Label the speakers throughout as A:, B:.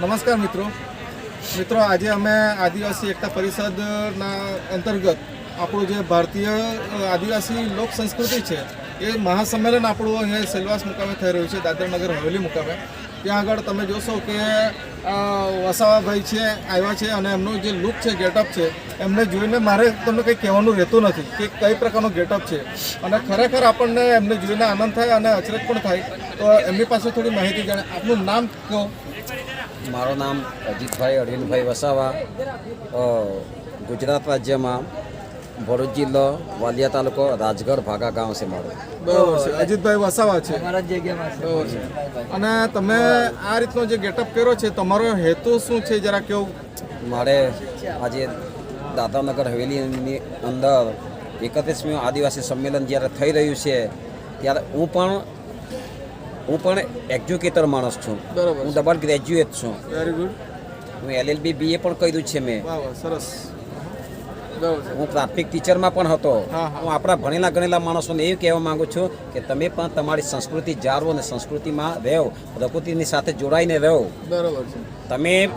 A: નમસ્કાર મિત્રો. મિત્રો, આજે અમે આદિવાસી એકતા પરિષદના અંતર્ગત આપણું જે ભારતીય આદિવાસી લોક સંસ્કૃતિ છે, એ મહાસંમેલન આપણું અહીંયા સેલવાસ મુકામે થઈ રહ્યું છે દાદરનગર હવેલી મુકામે. ત્યાં આગળ તમે જોશો કે વસાવાભાઈ છે, આવ્યા છે અને એમનું જે લુક છે ગેટઅપ છે, એમને જોઈને મારે તમને કંઈ કહેવાનું રહેતું નથી કે કઈ પ્રકારનો ગેટઅપ છે. અને ખરેખર આપણને એમને જોઈને આનંદ થાય અને અચરજ પણ થાય. તો એમની પાસે થોડી માહિતી જાણે. આપનું નામ કહો.
B: મારું નામ અજીતભાઈ અરવિંદભાઈ વસાવા ગુજરાત રાજ્યમાં ભરૂચ જિલ્લો વાલિયા તાલુકો રાજગઢ ભાગા ગામ છે મારો.
A: બરાબર છે. અજીતભાઈ વસાવા છે. બરાબર છે. અને તમે આ રીતનો જે ગેટઅપ કર્યો છે તમારો હેતુ શું છે? જરા કેવું?
B: મારે આજે દાદાનગર હવેલીની અંદર એકત્રીસમી આદિવાસી સંમેલન જ્યારે થઈ રહ્યું છે ત્યારે હું પણ હું પણ એજ્યુકેટર માણસ છું.
A: બરાબર.
B: હું ડબલ ગ્રેજ્યુએટ છું.
A: વેરી ગુડ
B: હું એલએલબી બીએ પણ કર્યું છે મેં.
A: વાહ વાહ સરસ.
B: હું. પ્રાથમિક ટીચરમાં પણ હતો.
A: હા,
B: આપણા ભણેલા ગણેલા માણસોને એવું કહેવા માંગુ છું કે તમે પણ તમારી સંસ્કૃતિ જાળવો અને સંસ્કૃતિમાં રહો. પ્રકૃતિની સાથે જોડાઈને રહો.
A: બરાબર છે.
B: તમે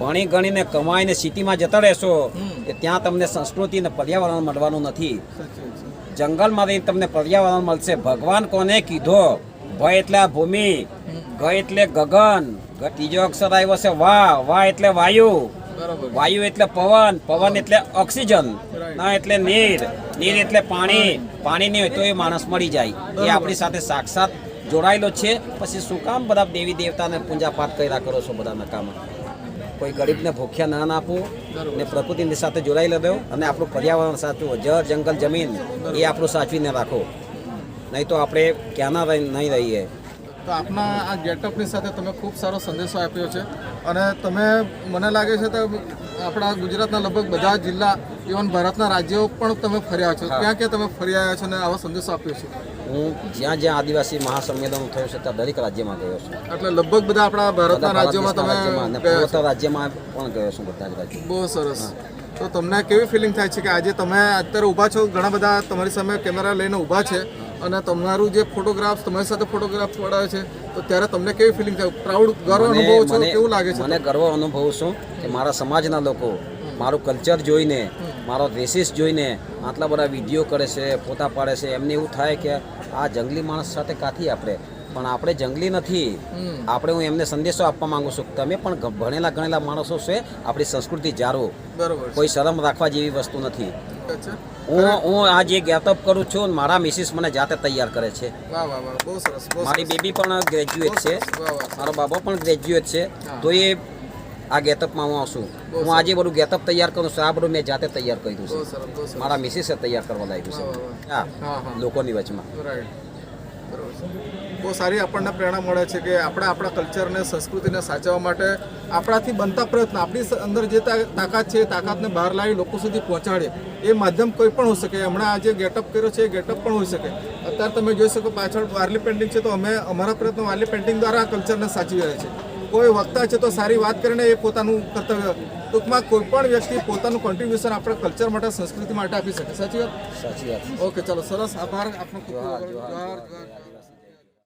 B: ભણી ગણીને કમાઈને સિટીમાં જતા રહેશો કે ત્યાં તમને સંસ્કૃતિ અને પર્યાવરણ મળવાનું નથી. જંગલમાં રહીને તમને પર્યાવરણ મળશે. ભગવાન કોને કીધો? ભય એટલે આ ભૂમિ ગ એટલે ગગન ત્રીજો અક્ષર આવ્યો છે વા વા એટલે વાયુ વાયુ એટલે પવન પવન એટલે ઓક્સિજન ના એટલે નીર નીર એટલે પાણી પાણી નહીં હોય તો એ માણસ મળી જાય. એ આપણી સાથે સાક્ષાત જોડાયેલો છે. પછી શું કામ બધા દેવી દેવતાને પૂજા પાઠ કર્યા કરો છો બધા નકામા? કોઈ ગરીબને ભૂખ્યા ના ના આપવું ને પ્રકૃતિની સાથે જોડાયેલો રહ્યો અને આપણું પર્યાવરણ સાચવું જળ જંગલ જમીન એ આપણું સાચવીને રાખો. નહીં તો આપણે ક્યાંના નહીં રહીએ.
A: તો આપના આ ગેટઅપની સાથે તમે ખૂબ સારો સંદેશો આપ્યો છે અને તમે મને લાગે છે તો આપણા ગુજરાતના લગભગ બધા જિલ્લા ઇવન ભારતના રાજ્યો પણ તમે ફર્યા છો. ક્યાં ક્યાં તમે ફરી આવ્યા છો અને આવો સંદેશો આપ્યો છે?
B: હું જ્યાં જ્યાં આદિવાસી મહાસંમેલન થયું છે ત્યાં દરેક રાજ્યમાં ગયો છું.
A: એટલે લગભગ બધા આપણા ભારતના રાજ્યોમાં તમે
B: રાજ્યમાં પણ ગયો છું બધા જ રાજ્યો.
A: બહુ સરસ. તો તમને કેવી ફિલિંગ થાય છે કે આજે તમે અત્યારે ઊભા છો? ઘણા બધા તમારી સામે કેમેરા લઈને ઊભા છે. અને તમારું જે ફોટોગ્રાફ તમારી સાથે ફોટોગ્રાફ પડાવે છે તો ત્યારે તમને કેવી ફિલિંગ થાય પ્રાઉડ ગર્વ અનુભવ છો? કેવું લાગે છે
B: મને ગર્વ અનુભવું છું કે મારા સમાજના લોકો મારું કલ્ચર જોઈને મારો ડ્રેસીસ જોઈને આટલા બધા વીડિયો કરે છે ફોટા પાડે છે. એમને એવું થાય કે આ જંગલી માણસ સાથે કાથી આપણે? પણ આપણે જંગલી નથી. આપણે હું એમને સંદેશો આપવા માંગુ છું કે તમે પણ ભણેલા ગણેલા માણસો છે આપણી સંસ્કૃતિ જાળવો.
A: બરોબર
B: કોઈ શરમ રાખવા જેવી વસ્તુ નથી. હું હું આ જે ગેટઅપ કરું છું મારા મિસિસ મને જાતે તૈયાર કરે છે. મારી બેબી પણ ગ્રેજ્યુએટ છે. મારો બાબો પણ ગ્રેજ્યુએટ છે. તો એ આ ગેટઅપમાં હું આવશું. હું આજે બધું ગેટઅપ તૈયાર કરું છું. આ બધું મેં જાતે તૈયાર કર્યું છે. મારા મિસિસે તૈયાર કરવા લાગ્યું છે. હા લોકોની વચમાં.
A: બહુ સારી આપણને પ્રેરણા મળે છે કે આપણે આપણા કલ્ચરને, સંસ્કૃતિને સાચવવા માટે આપણાથી બનતા પ્રયત્ન, આપણી અંદર જે તાકાત છે એ તાકાતને બહાર લાવી લોકો સુધી પહોંચાડે. એ માધ્યમ કોઈ પણ હોઈ શકે. હમણાં આ જે ગેટઅપ કર્યો છે એ ગેટઅપ પણ હોઈ શકે. અત્યારે તમે જોઈ શકો પાછળ વારલી પેન્ટિંગ છે તો અમે અમારા પ્રયત્ન વારલી પેઇન્ટિંગ દ્વારા કલ્ચરને સાચવી રહ્યા છે કોઈ વક્તા છે તો સારી વાત કરીને એ પોતાનું કર્તવ્ય ટૂંકમાં કોઈ પણ વ્યક્તિ પોતાનું કોન્ટ્રીબ્યુશન આપણા કલ્ચર માટે સંસ્કૃતિ માટે આપી શકે. સાચી વાત?
B: સાચી વાત.
A: ઓકે ચલો સરસ. આભાર. આપનો જોહાર, જોહાર.